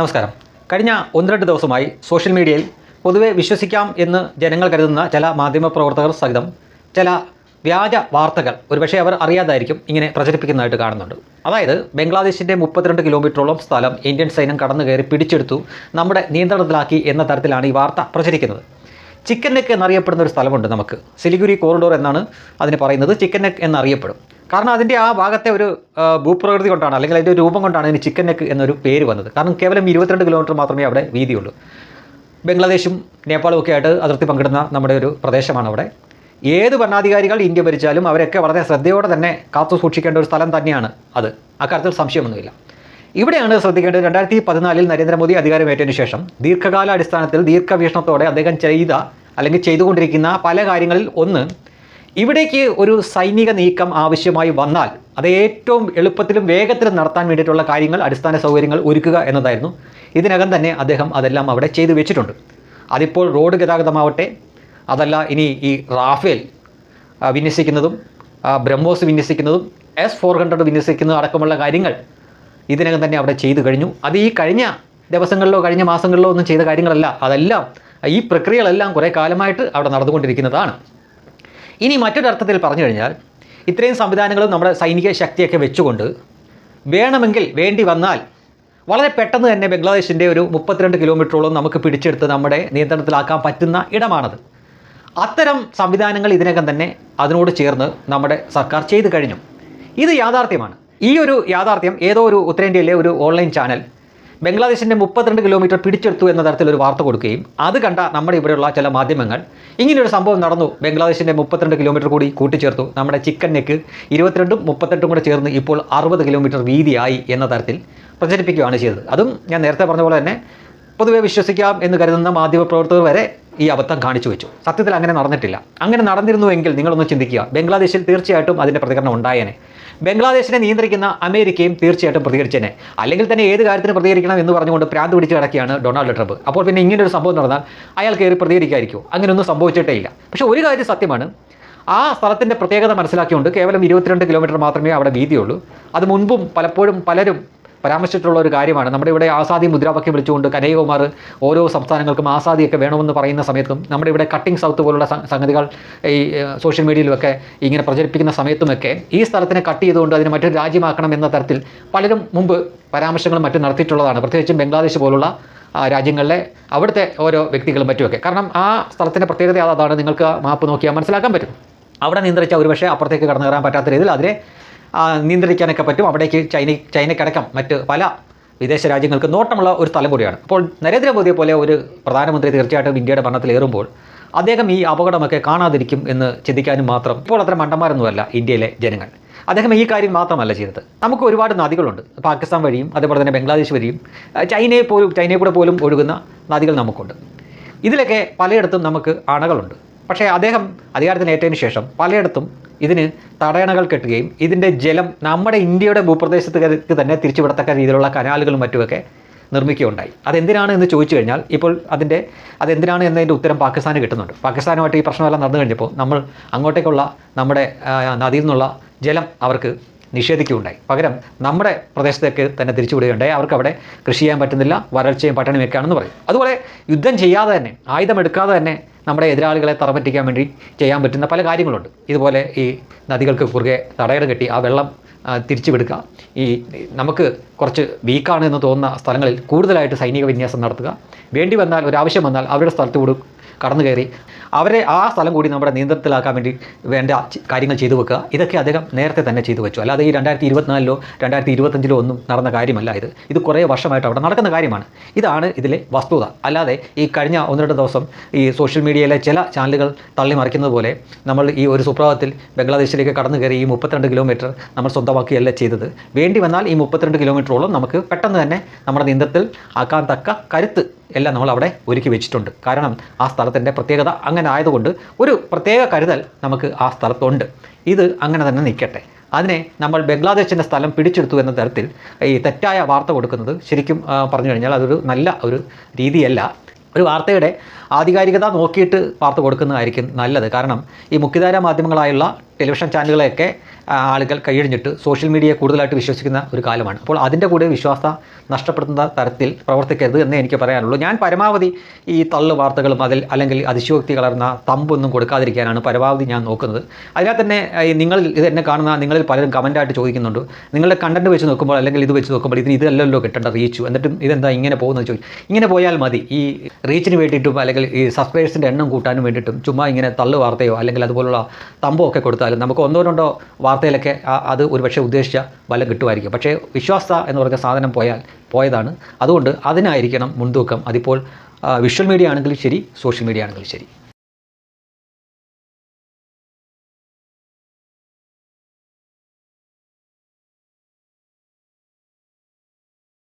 നമസ്കാരം. കഴിഞ്ഞ ഒന്ന് രണ്ട് ദിവസമായി സോഷ്യൽ മീഡിയയിൽ പൊതുവെ വിശ്വസിക്കാം എന്ന് ജനങ്ങൾ കരുതുന്ന ചില മാധ്യമപ്രവർത്തകർ സഹിതം ചില വ്യാജ വാർത്തകൾ ഒരുപക്ഷെ അവർ അറിയാതായിരിക്കും ഇങ്ങനെ പ്രചരിപ്പിക്കുന്നതായിട്ട് കാണുന്നുണ്ട്. അതായത് ബംഗ്ലാദേശിന്റെ മുപ്പത്തിരണ്ട് കിലോമീറ്ററോളം സ്ഥലം ഇന്ത്യൻ സൈന്യം കടന്നു കയറി പിടിച്ചെടുത്തു നമ്മുടെ നിയന്ത്രണത്തിലാക്കി എന്ന തരത്തിലാണ് ഈ വാർത്ത പ്രചരിക്കുന്നത്. ചിക്കൻ നെക്ക് എന്നറിയപ്പെടുന്ന ഒരു സ്ഥലമുണ്ട് നമുക്ക്. സിലിഗുരി കോറിഡോർ എന്നാണ് അതിന് പറയുന്നത്. ചിക്കൻ നെക്ക് എന്നറിയപ്പെടും. കാരണം അതിന്റെ ആ ഭാഗത്തെ ഒരു ഭൂപ്രകൃതി കൊണ്ടാണ് അല്ലെങ്കിൽ അതിന്റെ രൂപം കൊണ്ടാണ് ഇതിന് ചിക്കൻ നെക്ക് എന്നൊരു പേര് വന്നത്. കാരണം കേവലം ഇരുപത്തിരണ്ട് കിലോമീറ്റർ മാത്രമേ അവിടെ വീതിയുള്ളൂ. ബംഗ്ലാദേശും നേപ്പാളും ഒക്കെ ആയിട്ട് അതിർത്തി പങ്കിടുന്ന നമ്മുടെ ഒരു പ്രദേശമാണ് അവിടെ. ഏത് ഭരണാധികാരികൾ ഇന്ത്യ ഭരിച്ചാലും അവരൊക്കെ വളരെ ശ്രദ്ധയോടെ തന്നെ കാത്തു സൂക്ഷിക്കേണ്ട ഒരു സ്ഥലം തന്നെയാണ് അത്. അക്കാര്യത്തിൽ സംശയമൊന്നുമില്ല. ഇവിടെയാണ് ശ്രദ്ധിക്കേണ്ടത് രണ്ടായിരത്തി പതിനാലിൽ നരേന്ദ്രമോദി അധികാരമേറ്റതിനു ശേഷം ദീർഘകാല അടിസ്ഥാനത്തിൽ ദീർഘവീക്ഷണത്തോടെ അദ്ദേഹം ചെയ്ത അല്ലെങ്കിൽ ചെയ്തുകൊണ്ടിരിക്കുന്ന പല കാര്യങ്ങളിൽ ഒന്ന് ഇവിടേക്ക് ഒരു സൈനിക നീക്കം ആവശ്യമായി വന്നാൽ അത് ഏറ്റവും എളുപ്പത്തിലും വേഗത്തിലും നടത്താൻ വേണ്ടിയിട്ടുള്ള കാര്യങ്ങൾ അടിസ്ഥാന സൗകര്യങ്ങൾ ഒരുക്കുക എന്നതായിരുന്നു. ഇതിനകം തന്നെ അദ്ദേഹം അതെല്ലാം അവിടെ ചെയ്തു വെച്ചിട്ടുണ്ട്. അതിപ്പോൾ റോഡ് ഗതാഗതമാവട്ടെ അതല്ല ഇനി ഈ റാഫേൽ വിന്യസിക്കുന്നതും ബ്രഹ്മോസ് വിന്യസിക്കുന്നതും എസ് ഫോർ ഹൺഡ്രഡ് വിന്യസിക്കുന്നതും അടക്കമുള്ള കാര്യങ്ങൾ ഇതിനകം തന്നെ അവിടെ ചെയ്തു കഴിഞ്ഞു. അത് ഈ കഴിഞ്ഞ ദിവസങ്ങളിലോ കഴിഞ്ഞ മാസങ്ങളിലോ ഒന്നും ചെയ്ത കാര്യങ്ങളല്ല. അതെല്ലാം ഈ പ്രക്രിയകളെല്ലാം കുറേ കാലമായിട്ട് അവിടെ നടന്നുകൊണ്ടിരിക്കുന്നതാണ്. ഇനി മറ്റൊരർത്ഥത്തിൽ പറഞ്ഞു കഴിഞ്ഞാൽ ഇത്രയും സംവിധാനങ്ങളും നമ്മുടെ സൈനിക ശക്തിയൊക്കെ വെച്ചുകൊണ്ട് വേണമെങ്കിൽ വേണ്ടി വന്നാൽ വളരെ പെട്ടെന്ന് തന്നെ ബംഗ്ലാദേശിന്റെ ഒരു മുപ്പത്തിരണ്ട് കിലോമീറ്ററോളം നമുക്ക് പിടിച്ചെടുത്ത് നമ്മുടെ നിയന്ത്രണത്തിലാക്കാൻ പറ്റുന്ന ഇടമാണത്. അത്തരം സംവിധാനങ്ങൾ ഇതിനകം തന്നെ അതിനോട് ചേർന്ന് നമ്മുടെ സർക്കാർ ചെയ്തു കഴിഞ്ഞു. ഇത് യാഥാർത്ഥ്യമാണ്. ഈ ഒരു യാഥാർത്ഥ്യം ഏതോ ഒരു ഉത്തരേന്ത്യയിലെ ഒരു ഓൺലൈൻ ചാനൽ ബംഗ്ലാദേശിന്റെ മുപ്പത്തിരണ്ട് കിലോമീറ്റർ പിടിച്ചെടുത്തു എന്ന തരത്തിലൊരു വാർത്ത കൊടുക്കുകയും അത് കണ്ട നമ്മുടെ ഇവിടെയുള്ള ചില മാധ്യമങ്ങൾ ഇങ്ങനെയൊരു സംഭവം നടന്നു. ബംഗ്ലാദേശിന്റെ മുപ്പത്തിരണ്ട് കിലോമീറ്റർ കൂടി കൂട്ടിച്ചേർത്തു. നമ്മുടെ ചിക്കൻ നെക്ക് ഇരുപത്തിരണ്ടും മുപ്പത്തെട്ടും കൂടെ ചേർന്ന് ഇപ്പോൾ അറുപത് കിലോമീറ്റർ വീതിയായി എന്ന തരത്തിൽ പ്രചരിപ്പിക്കുകയാണ് ചെയ്തത്. അതും ഞാൻ നേരത്തെ പറഞ്ഞ പോലെ തന്നെ പൊതുവെ വിശ്വസിക്കാം എന്ന് കരുതുന്ന മാധ്യമപ്രവർത്തകർ വരെ ഈ അബദ്ധം കാണിച്ചു വെച്ചു. സത്യത്തിൽ അങ്ങനെ നടന്നിട്ടില്ല. അങ്ങനെ നടന്നിരുന്നുവെങ്കിൽ നിങ്ങളൊന്ന് ചിന്തിക്കുക. ബംഗ്ലാദേശിൽ തീർച്ചയായിട്ടും അതിന്റെ പ്രതികരണം ഉണ്ടായേനെ. ബംഗ്ലാദേശിനെ നിയന്ത്രിക്കുന്ന അമേരിക്കയും തീർച്ചയായിട്ടും പ്രതികരിച്ചേനെ. അല്ലെങ്കിൽ തന്നെ ഏത് കാര്യത്തിന് പ്രതികരിക്കണം എന്ന് പറഞ്ഞുകൊണ്ട് പ്രാന്ത് പിടിച്ച് കിടക്കുകയാണ് ഡൊണാൾഡ് ട്രംപ്. അപ്പോൾ പിന്നെ ഇങ്ങനെ ഒരു സംഭവം നടന്നാൽ അയാൾ കയറി പ്രതികരിക്കായിരിക്കും അങ്ങനെയൊന്നും സംഭവിച്ചിട്ടേ ഇല്ല. പക്ഷേ ഒരു കാര്യം സത്യമാണ്. ആ സ്ഥലത്തിന്റെ പ്രത്യേകത മനസ്സിലാക്കിയുകൊണ്ട് കേവലം ഇരുപത്തിരണ്ട് കിലോമീറ്റർ മാത്രമേ അവിടെ വീതിയുള്ളൂ. അത് മുൻപും പലപ്പോഴും പലരും പരാമർശിച്ചിട്ടുള്ള ഒരു കാര്യമാണ്. നമ്മുടെ ഇവിടെ ആസാദി മുദ്രാവാക്യം വിളിച്ചുകൊണ്ട് കനയ്യകുമാർ ഓരോ സംസ്ഥാനങ്ങൾക്കും ആസാദിയൊക്കെ വേണമെന്ന് പറയുന്ന സമയത്തും നമ്മുടെ ഇവിടെ കട്ടിംഗ് സൗത്ത് പോലുള്ള സംഗതികൾ ഈ സോഷ്യൽ മീഡിയയിലുമൊക്കെ ഇങ്ങനെ പ്രചരിപ്പിക്കുന്ന സമയത്തുമൊക്കെ ഈ സ്ഥലത്തിനെ കട്ട് ചെയ്തുകൊണ്ട് അതിനെ മറ്റൊരു രാജ്യമാക്കണം എന്ന തരത്തിൽ പലരും മുമ്പ് പരാമർശങ്ങളും മറ്റും നടത്തിയിട്ടുള്ളതാണ്. പ്രത്യേകിച്ചും ബംഗ്ലാദേശ് പോലുള്ള രാജ്യങ്ങളിലെ അവിടുത്തെ ഓരോ വ്യക്തികളും മറ്റുമൊക്കെ. കാരണം ആ സ്ഥലത്തിന്റെ പ്രത്യേകത അതാണ്. നിങ്ങൾക്ക് മാപ്പ് നോക്കിയാൽ മനസ്സിലാക്കാൻ പറ്റും. അവിടെ നിയന്ത്രിച്ച ഒരുപക്ഷെ അപ്പുറത്തേക്ക് കടന്നു കയറാൻ പറ്റാത്ത രീതിയിൽ അതിനെ നിയന്ത്രിക്കാനൊക്കെ പറ്റും. അവിടേക്ക് ചൈന ചൈനക്കടക്കം മറ്റ് പല വിദേശ രാജ്യങ്ങൾക്ക് നോട്ടമുള്ള ഒരു സ്ഥലം കൂടിയാണ്. അപ്പോൾ നരേന്ദ്രമോദിയെ പോലെ ഒരു പ്രധാനമന്ത്രി തീർച്ചയായിട്ടും ഇന്ത്യയുടെ ഭരണത്തിലേറുമ്പോൾ അദ്ദേഹം ഈ അപകടമൊക്കെ കാണാതിരിക്കും എന്ന് ചിന്തിക്കാനും മാത്രം ഇപ്പോൾ അത്ര മണ്ടന്മാരൊന്നുമല്ല ഇന്ത്യയിലെ ജനങ്ങൾ. അദ്ദേഹം ഈ കാര്യം മാത്രമല്ല ചെയ്തത്. നമുക്ക് ഒരുപാട് നദികളുണ്ട്. പാകിസ്ഥാൻ വഴിയും അതേപോലെ തന്നെ ബംഗ്ലാദേശ് വഴിയും ചൈനയെ പോലും ചൈനയെ കൂടെ പോലും ഒഴുകുന്ന നദികൾ നമുക്കുണ്ട്. ഇതിലൊക്കെ പലയിടത്തും നമുക്ക് അണകളുണ്ട് പക്ഷേ അദ്ദേഹം അധികാരത്തിലേറ്റതിന് ശേഷം പലയിടത്തും ഇതിന് തടയണകൾ കെട്ടുകയും ഇതിന്റെ ജലം നമ്മുടെ ഇന്ത്യയുടെ ഭൂപ്രദേശത്തേക്ക് തന്നെ തിരിച്ചുവിടത്തക്ക രീതിയിലുള്ള കനാലുകളും മറ്റുമൊക്കെ നിർമ്മിക്കുകയുണ്ടായി. അതെന്തിനാണ് എന്ന് ചോദിച്ചു കഴിഞ്ഞാൽ ഇപ്പോൾ അതിന്റെ അതെന്തിനാണ് എന്നതിന്റെ ഉത്തരം പാകിസ്ഥാന് കിട്ടുന്നുണ്ട്. പാകിസ്ഥാനുമായിട്ട് ഈ പ്രശ്നമെല്ലാം നടന്നു കഴിഞ്ഞപ്പോൾ നമ്മൾ അങ്ങോട്ടേക്കുള്ള നമ്മുടെ നദിയിൽ നിന്നുള്ള ജലം അവർക്ക് നിഷേധിക്കുകയുണ്ടായി. പകരം നമ്മുടെ പ്രദേശത്തേക്ക് തന്നെ തിരിച്ചുവിടുകയുണ്ടായി. അവർക്ക് അവിടെ കൃഷി ചെയ്യാൻ പറ്റുന്നില്ല വരൾച്ചയും പട്ടണമൊക്കെയാണെന്ന് പറയും. അതുപോലെ യുദ്ധം ചെയ്യാതെ തന്നെ ആയുധമെടുക്കാതെ തന്നെ നമ്മുടെ എതിരാളികളെ തറപറ്റിക്കാൻ വേണ്ടി ചെയ്യാൻ പറ്റുന്ന പല കാര്യങ്ങളുണ്ട്. ഇതുപോലെ ഈ നദികൾക്ക് കുറുകെ തടയട കെട്ടി ആ വെള്ളം തിരിച്ചുവിടുക. തിരിച്ചു വിടുക ഈ നമുക്ക് കുറച്ച് വീക്കാണ് എന്ന് തോന്നുന്ന സ്ഥലങ്ങളിൽ കൂടുതലായിട്ട് സൈനിക വിന്യാസം നടത്തുക. വേണ്ടി വന്നാൽ ഒരു ആവശ്യം വന്നാൽ അവരുടെ സ്ഥലത്ത് കൂടി കടന്നു കയറി അവരെ ആ സ്ഥലം കൂടി നമ്മുടെ നിയന്ത്രണത്തിലാക്കാൻ വേണ്ടി വേണ്ട കാര്യങ്ങൾ ചെയ്തു വെക്കുക. ഇതൊക്കെ അദ്ദേഹം നേരത്തെ തന്നെ ചെയ്തു വെച്ചു. അല്ലാതെ ഈ രണ്ടായിരത്തി ഇരുപത്തിനാലിലോ രണ്ടായിരത്തി ഇരുപത്തഞ്ചിലോ ഒന്നും നടന്ന കാര്യമല്ല ഇത്. ഇത് കുറേ വർഷമായിട്ട് അവിടെ നടക്കുന്ന കാര്യമാണ്. ഇതാണ് ഇതിലെ വസ്തുത. അല്ലാതെ ഈ കഴിഞ്ഞ ഒന്ന് രണ്ട് ദിവസം ഈ സോഷ്യൽ മീഡിയയിലെ ചില ചാനലുകൾ തള്ളി മറിക്കുന്നത് പോലെ നമ്മൾ ഈ ഒരു സുപ്രഭാതത്തിൽ ബംഗ്ലാദേശിലേക്ക് കടന്നു കയറി ഈ മുപ്പത്തിരണ്ട് കിലോമീറ്റർ നമ്മൾ സ്വന്തമാക്കുകയല്ല ചെയ്തത്. വേണ്ടി വന്നാൽ ഈ മുപ്പത്തിരണ്ട് കിലോമീറ്ററോളം നമുക്ക് പെട്ടെന്ന് തന്നെ നമ്മുടെ നിയന്ത്രണത്തിൽ ആക്കാൻ തക്ക കരുത്ത് എല്ലാം നമ്മൾ അവിടെ ഒരുക്കി വെച്ചിട്ടുണ്ട്. കാരണം ആ സ്ഥലത്തിന്റെ പ്രത്യേകത അങ്ങനെ ആയതുകൊണ്ട് ഒരു പ്രത്യേക കരുതൽ നമുക്ക് ആ സ്ഥലത്തുണ്ട്. ഇത് അങ്ങനെ തന്നെ നിൽക്കട്ടെ. അതിനെ നമ്മൾ ബംഗ്ലാദേശിന്റെ സ്ഥലം പിടിച്ചെടുത്തു എന്ന തരത്തിൽ ഈ തെറ്റായ വാർത്ത കൊടുക്കുന്നത് ശരിക്കും പറഞ്ഞു കഴിഞ്ഞാൽ അതൊരു നല്ല ഒരു രീതിയല്ല. ഒരു വാർത്തയുടെ ആധികാരികത നോക്കിയിട്ട് വാർത്ത കൊടുക്കുന്നതായിരിക്കും നല്ലത്. കാരണം ഈ മുഖ്യധാര മാധ്യമങ്ങളായുള്ള ടെലിവിഷൻ ചാനലുകളെയൊക്കെ ആളുകൾ കൈയഴിഞ്ഞിട്ട് സോഷ്യൽ മീഡിയയെ കൂടുതലായിട്ട് വിശ്വസിക്കുന്ന ഒരു കാലമാണ്. അപ്പോൾ അതിന്റെ കൂടെ വിശ്വാസ നഷ്ടപ്പെടുന്ന തരത്തിൽ പ്രവർത്തിക്കരുത് എന്നേ എനിക്ക് പറയാനുള്ളൂ. ഞാൻ പരമാവധി ഈ തള്ളു വാർത്തകളും അതിൽ അല്ലെങ്കിൽ അതിശയോക്തി കലർന്ന തമ്പൊന്നും കൊടുക്കാതിരിക്കാനാണ് പരമാവധി ഞാൻ നോക്കുന്നത്. അതിനാൽ തന്നെ നിങ്ങൾ ഇത് എന്നെ കാണുന്ന നിങ്ങളിൽ പലരും കമന്റായിട്ട് ചോദിക്കുന്നുണ്ട്. നിങ്ങളുടെ കണ്ടന്റ് വെച്ച് നോക്കുമ്പോൾ അല്ലെങ്കിൽ ഇത് വെച്ച് നോക്കുമ്പോൾ ഇതിന് ഇതല്ലല്ലോ കിട്ടേണ്ട റീച്ചു എന്നിട്ടും ഇതെന്താ ഇങ്ങനെ പോകുന്നത് ചോദിക്കും. ഇങ്ങനെ പോയാൽ മതി. ഈ റീച്ചിന് വേണ്ടിയിട്ടും അല്ലെങ്കിൽ ഈ സബ്സ്ക്രൈബേഴ്സിന്റെ എണ്ണം കൂട്ടാനും വേണ്ടിയിട്ടും ചുമ്മാ ഇങ്ങനെ തള്ളു വാർത്തയോ അല്ലെങ്കിൽ അതുപോലുള്ള തമ്പോ ഒക്കെ കൊടുത്താലും നമുക്ക് ഒന്നോ രണ്ടോ വാർത്തയിലൊക്കെ അത് ഒരുപക്ഷെ ഉദ്ദേശിച്ച ബലം കിട്ടുമായിരിക്കും. പക്ഷേ വിശ്വാസത എന്ന് പറഞ്ഞ സാധനം പോയാൽ പോയതാണ്. അതുകൊണ്ട് അതിനായിരിക്കണം മുൻതൂക്കം. അതിപ്പോൾ വിഷ്വൽ മീഡിയ ആണെങ്കിലും ശരി സോഷ്യൽ മീഡിയ ആണെങ്കിലും ശരി.